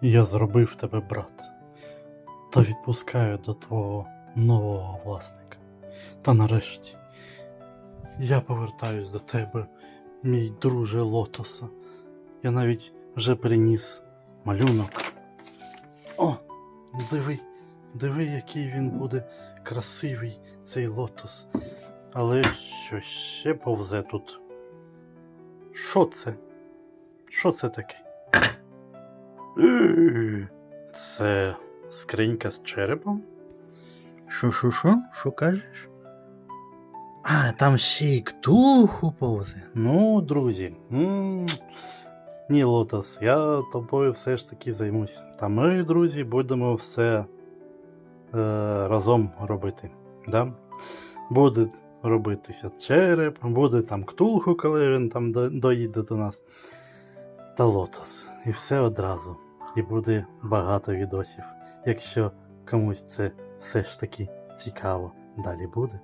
Я зробив тебе, брат, та відпускаю до твого нового власника. Та нарешті я повертаюсь до тебе, мій друже Лотоса. Я навіть вже приніс малюнок. О, диви, диви, який він буде красивий, цей лотос. Але що ще повзе тут? Що це? Що це таке? Це скринька з черепом? Що, що, що? Що кажеш? А, там ще й ктулху повзе. Ну, друзі. м, Ні, Лотос, я тобою все ж таки займусь. Та ми, друзі, будемо все е, разом робити. Да? Буде робитися череп, буде там ктулху, коли він там до- доїде до нас. Та лотос. І все одразу. І буде багато відосів. Якщо комусь це все ж таки цікаво, далі буде.